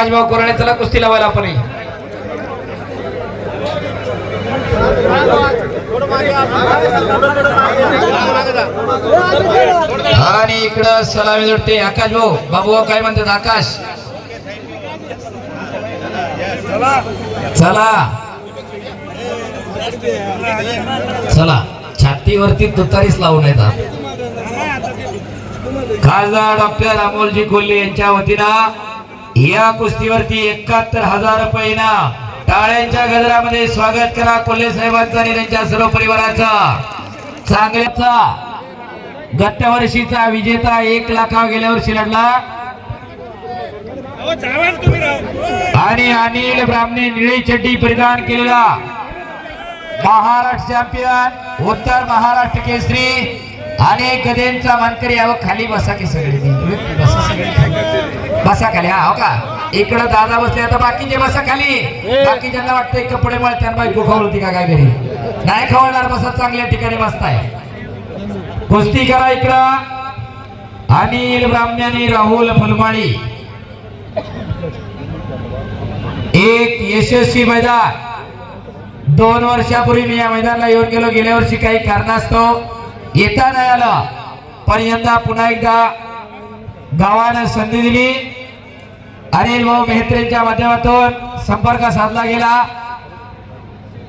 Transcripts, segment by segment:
आकाशभाऊ कोराणे चला कुस्ती लावायला आपण. आणि इकडं सलामी जोडते आकाश भाऊ. बाबू काय म्हणतात आकाश? चला. चला. छातीवरती तुतारीच लावून येतात खासदार डॉक्टर अमोलजी कोल्हे यांच्या वतीनं या कुस्तीवरती एकाहत्तर हजार रुपयेना टाळ्यांच्या गजरामध्ये स्वागत करा कोल्हे साहेबांचं आणि त्यांच्या सर्व परिवाराचा. चांगल्याचा गत्या वर्षीचा विजेता एक लाखा गेल्या वर्षी लढला. आणि अनिल ब्राह्मणे निळी चड्डी परिधान केलेला. महाराष्ट्र चॅम्पियन उत्तर महाराष्ट्र केसरी. आणि गदेंचा मानकरी यावं खाली बसा की सगळे बसा सगळे बसा खाली हा हो का? इकडं दादा बसले आता बाकीचे बसा खाली. बाकीच्यांना वाटतंय कपडे मळ त्यांना बायको खवळ होती का काय घरी नाही खवळणार बसा चांगल्या ठिकाणी बसताय. कुस्ती करा इकडं. अनिल ब्राह्मणे राहुल फुलमाळी. एक यशस्वी मैदान. दोन वर्षापूर्वी मी या मैदानाला येऊन गेलो. गेल्या वर्षी काही कारणास्तव येता नाही आला. पण यंदा पुन्हा एकदा गावानं संधी दिली. अनिल भाऊ मेहत्रेंच्या माध्यमातून संपर्क साधला गेला.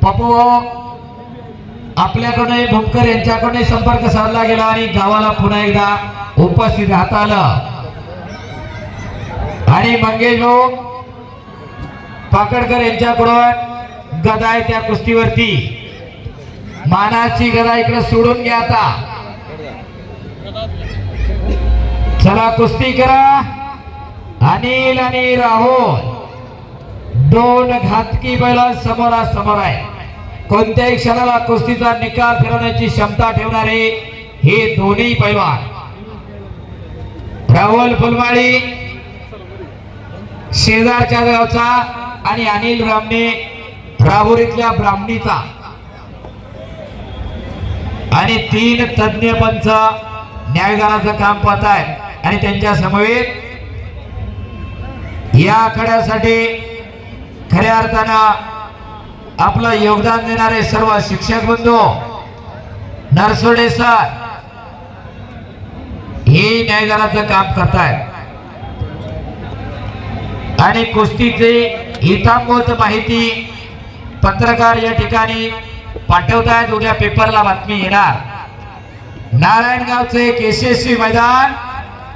पप्पू भाऊ आपल्याकडून भूमकर यांच्याकडून संपर्क साधला गेला आणि गावाला पुन्हा एकदा उपस्थित राहता आलं. आणि मंगेश भाऊ पाकडकर यांच्याकडून गदा आहे त्या कुस्तीवरती. मानाची गदा इकडे सोडून घ्या आता. चला कुस्ती करा. अनिल आणि राहुल. दोन घातकी बैला समोरासमोर आहे. कोणत्याही क्षणाला कुस्तीचा निकाल फिरवण्याची क्षमता ठेवणारे हे दोन्ही पैलवान. राहुल फुलमाळी शेजारच्या गावचा आणि अनिल ब्राह्मणे राहुरीतल्या ब्राह्मणीचा. आणि तीन तज्ञ पंच न्यायदानाचं काम पाहत आहेत आणि त्यांच्या समवेत या आखाड्यासाठी खऱ्या अर्थानं आपलं योगदान देणारे सर्व शिक्षक बंधू नरसोडे सर हे न्यायदानाचं काम करतायत. आणि कुस्तीचे हितांबोत माहिती पत्रकार या ठिकाणी पाठवतायत उद्या पेपरला बातमी येणार. नारायणगावचे एक यशस्वी मैदान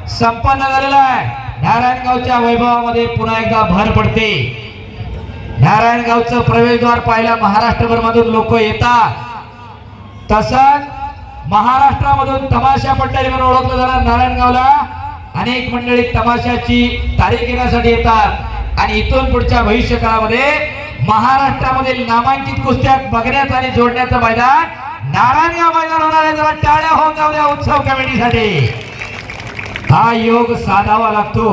संपन्न झालेलं आहे. नारायणगावच्या वैभवामध्ये पुन्हा एकदा भर पडते. नारायणगावचं प्रवेशद्वार पाहिलं महाराष्ट्रभर मधून लोक येतात. तसंच महाराष्ट्रामधून तमाशा पट्टारी म्हणून ओळखलं जाणार नारायणगावला. अनेक मंडळी तमाशाची तारीख घेण्यासाठी येतात. आणि इथून पुढच्या भविष्य काळामध्ये महाराष्ट्रामधील नामांकित कुस्त्या बघण्यात आणि जोडण्याचं मैदान. नारायणगाव मैदान होणार आहे. जरा टाळ्या होऊन जाऊ द्या उत्सव कमिटीसाठी. हा योग साधावा लागतो.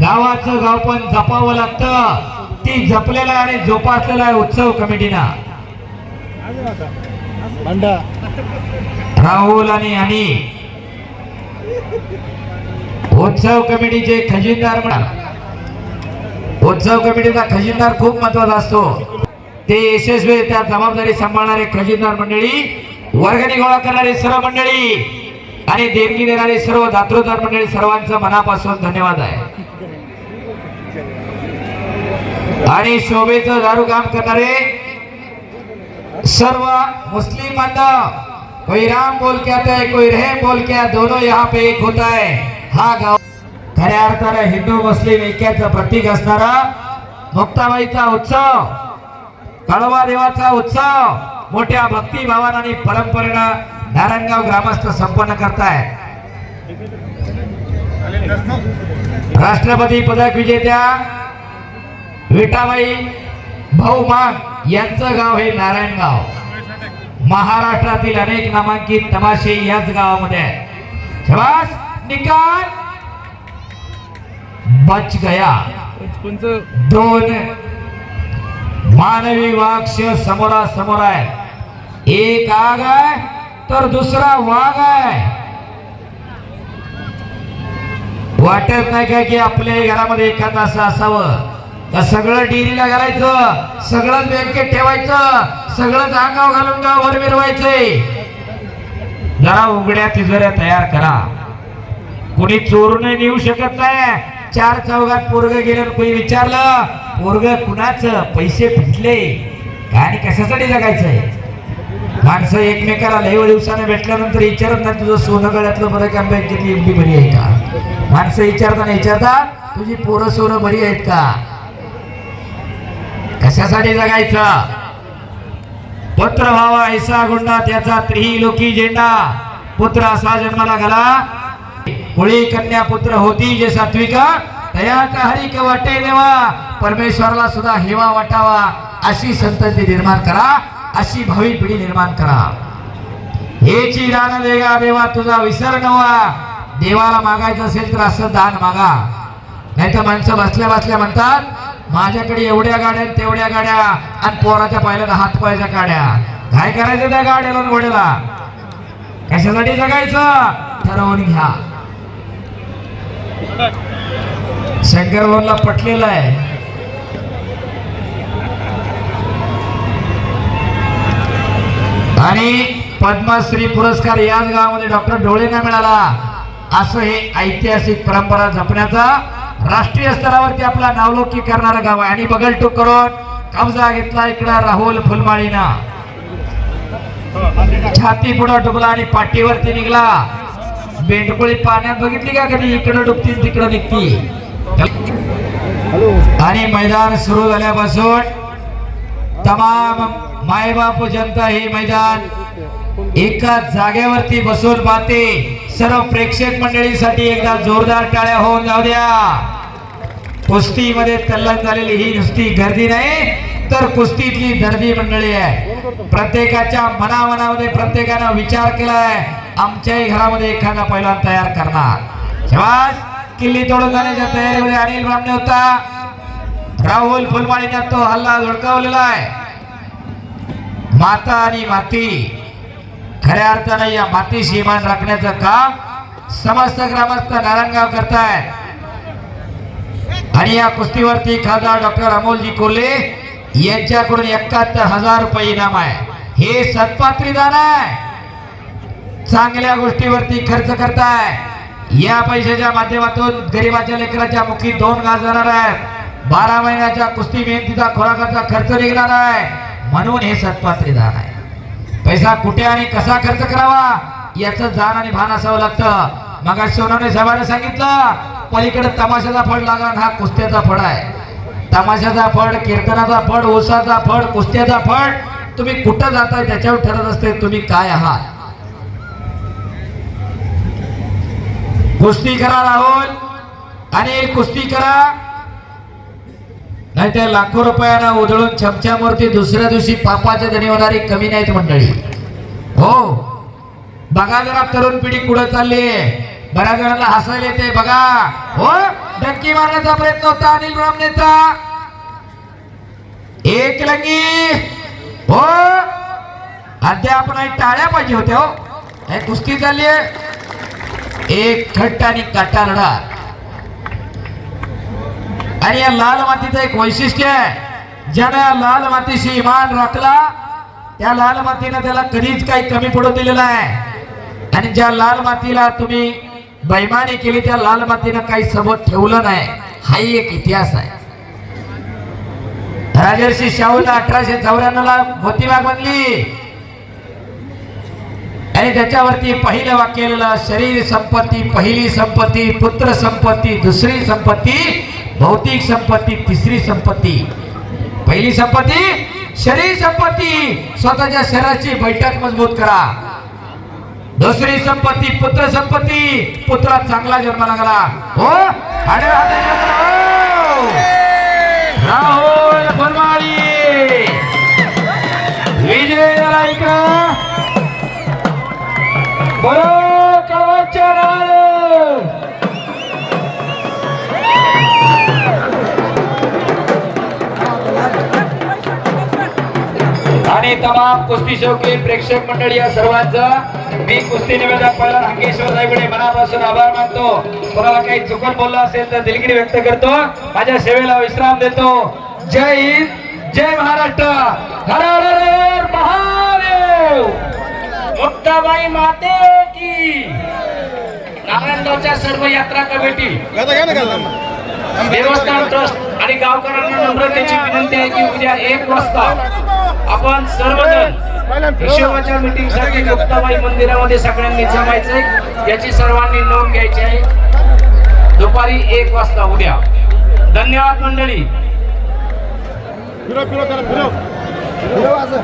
गावाचं गाव पण जपावं लागतं. ती जपलेला आणि जोपासलेला आहे उत्सव कमिटीना. राहुल आणि आणि उत्सव कमिटीचे खजिनदार म्हणा. उत्सव कमिटीचा खजिनदार खूप महत्त्वाचा असतो. ते यशस्वी त्या जबाबदारी सांभाळणारे खजिनदार मंडळी वर्गणी गोळा करणारी सर्व मंडळी आणि देणगी देणारी सर्व दातृदार मंडळी सर्वांचं मनापासून धन्यवाद आहे. आणि शोभेचं दारू काम करणारे सर्व मुस्लिम बांधव कोई राम बोल के आता है कोई रहीम बोल के दोनों यहाँ पे एक होता है. हा गाव खऱ्या अर्थानं हिंदू मुस्लिम ऐक्याचं प्रतीक असणारा मुक्ताबाईचा उत्सव कळवा देवाचा उत्सव मोठ्या भक्तिभावानं आणि परंपरेनं नारायणगाव ग्रामस्थ संपन्न करतायत राष्ट्रपती पदक विजेत्या विटाबाई भाऊ माग यांचं गाव हे नारायणगाव. महाराष्ट्रातील अनेक नामांकित तमाशे याच गावामध्ये आहेत. निकाल! बच गया। दोन मानवी वाक्ष समोरासमोर आहे एक आग आहे तर दुसरा वाघ आहे. वाटत नाही का की आपल्या घरामध्ये एखादं असं असावं? का सगळं डेअरीला घालायचं सगळंच बँकेत ठेवायचं सगळंच अंगाव घालून गावभर मिरवायचंय जरा उघड्या तिजोऱ्या तयार करा. कोणी चोरून नेऊ शकत नाही चार चौघात पोरग गेलं कोणी विचारलं पोरग कुणाचं? पैसे फिटले काय आणि कशासाठी जगायचंय माणसं एकमेकाला लय दिवसाने भेटल्यानंतर विचारत नाही तुझं सोनं गळ्यातलं बरं का? बँकेतली एवढी बरी आहे का? माणसं विचारताना विचारतात तुझी पोरं सोनं बरी आहेत का? कशासाठी जगायचं पुत्र व्हावा ऐसा गुंडा त्याचा त्रिही लोकी झेंडा. पुत्र असा जन्माला घाला मुळी कन्या पुत्र होती जे सात्विका हरी हरिक वाटे देवा परमेश्वराला सुद्धा हेवा वाटावा अशी संतती निर्माण करा अशी भावी पिढी निर्माण करा. हेची दान देगा देवा तुझा विसर नवा. देवाला मागायचं असेल तर असं दान मागा. नाही तर माणसं बसल्या बसल्या म्हणतात माझ्याकडे एवढ्या गाड्या तेवढ्या गाड्या आणि पोराच्या पायला हात पायच्या गाड्या काय करायचं त्या गाड्याला आणि घोड्याला? कशासाठी जगायचं? ठरवून घ्या. शंकर भाऊला पटलेलं आहे. आणि पद्मश्री पुरस्कार याच गावामध्ये डॉक्टर ढोळेंना मिळाला. असं हे ऐतिहासिक परंपरा जपण्याचा राष्ट्रीय स्तरावरती आपला नावलौकिक करणारा गाव आहे. आणि बगल टूक करून कब्जा घेतला इकडं राहुल फुलमाळीना. छाती पुढं डुबला आणि पाठीवरती निघला. बेंडकोळी पाण्यात बघितली का कधी? इकडं डुबती तिकडं निघती आणि मैदान सुरू झाल्यापासून तमाम मायबाप जनता हे मैदान एका जागेवरती बसून पाहते. सर्व प्रेक्षक मंडळीसाठी एकदा जोरदार टाळ्या होऊन जाऊ द्या. कुस्तीमध्ये तल्लन झालेली ही नुसती गर्दी नाही. तर कुस्तीतली दर्दी मंडळी आहे. प्रत्येकाच्या मनामनामध्ये प्रत्येकानं विचार केलाय आमच्याही घरामध्ये एखादा पैलवान तयार करणार. शिवास किल्ली तोडून जाण्याच्या तयारीमध्ये अनिल ब्राह्मणे होता. राहुल फुलमाळीने तो हल्ला धुडकावलेला आहे. माता आणि माती खऱ्या अर्थानं या मातीशी इमान राखण्याचं काम समस्त ग्रामस्थ नारायणगाव करतायत. आणि या कुस्तीवरती खासदार डॉक्टर अमोलजी कोल्हे यांच्याकडून एकाहत्तर हजार रुपये इनाम आहे. हे सत्पात्री दान आहे. चांगल्या गोष्टीवरती खर्च करताय. या पैशाच्या माध्यमातून गरिबाच्या लेकराच्या मुखी दोन घास जाणार आहेत. बारा महिन्याच्या कुस्ती मेहनतीचा खोराकाचा खर्च निघणार आहे. म्हणून हे सत्पात्री दान आहे. पैसा कुठे आणि कसा खर्च करावा याचं जाण आणि भान असावं लागतं. मग सोनवणे साहेबांनी सांगितलं पलीकडे तमाशाचा फळ लागणार हा कुस्त्याचा फळ आहे. तमाशाचा फड कीर्तनाचा फड ओसाचा फड कुस्त्याचा फड तुम्ही कुठं जाताय त्याच्यावर ठरत असते तुम्ही काय आहात? कुस्ती करा राहुल. आणि कुस्ती करा. नाही त्या लाखो रुपयाला उधळून छमछामवरती दुसऱ्या दिवशी पापाच्या धनी होणारी कमी नाहीत मंडळी. हो. बघा जरा तरुण पिढी कुठं चालली बऱ्याच जणांना हसायला येते बघा. हो डंकी मारण्याचा प्रयत्न होता अनिल ब्राह्मणेचा एक लंगी. हो. अद्याप नाही टाळ्या पाहिजे होत्या हो. हे कुस्ती चालली आहे? एक खट्ट आणि काटा लढा. आणि या लाल मातीचं एक वैशिष्ट्य आहे. ज्यानं या लाल मातीशी इमान राखला त्या लाल मातीनं त्याला कधीच काही कमी पडू दिलेला आहे आणि ज्या लाल मातीला तुम्ही बैमानी केली त्या लाल मातीनं काही सबोत ठेवलं नाही. हाही एक इतिहास आहे. राजर्षी शाहूला अठराशे चौऱ्याण्णव ला मोतीबाग बनली. आणि त्याच्यावरती पहिलं वाक्य शरीर संपत्ती पहिली संपत्ती पुत्र संपत्ती दुसरी संपत्ती भौतिक संपत्ती तिसरी संपत्ती. पहिली संपत्ती शरीर संपत्ती. स्वतःच्या शरीराची बैठक मजबूत करा. दुसरी संपत्ती पुत्र संपत्ती. पुत्रात चांगला जन्म लागला. हो? आडव्या राहुल फरमाळी विजय झाला इकडं बोलो कळवाच्या आणि आणि तमाम कुस्ती शौकीन प्रेक्षक मंडळी या सर्वांचं मी कुस्ती निवेदक पहिला हंकेश्वर रायगडे मनापासून आभार मानतो. कोणाला काही चुकून बोललो असेल तर दिलगिरी व्यक्त करतो. माझ्या सेवेला विश्राम देतो. जय हिंद जय महाराष्ट्र. हर हर महादेव. मुक्ताबाई माते की. नारायणगावच्या सर्व यात्रा कमिटी. देवस्थान ट्रस्ट आणि गावकऱ्यांना नम्रतेची विनंती आहे की उद्या एक वाजता आपण सर्वजण हिशोबाच्या मीटिंगसाठी मुक्ताबाई मंदिरामध्ये सगळ्यांनी जमायचंय याची सर्वांनी नोंद घ्यायची आहे. दुपारी एक वाजता उद्या. धन्यवाद मंडळी. फिरव फिरव त्याला फिरव. फिरव असं.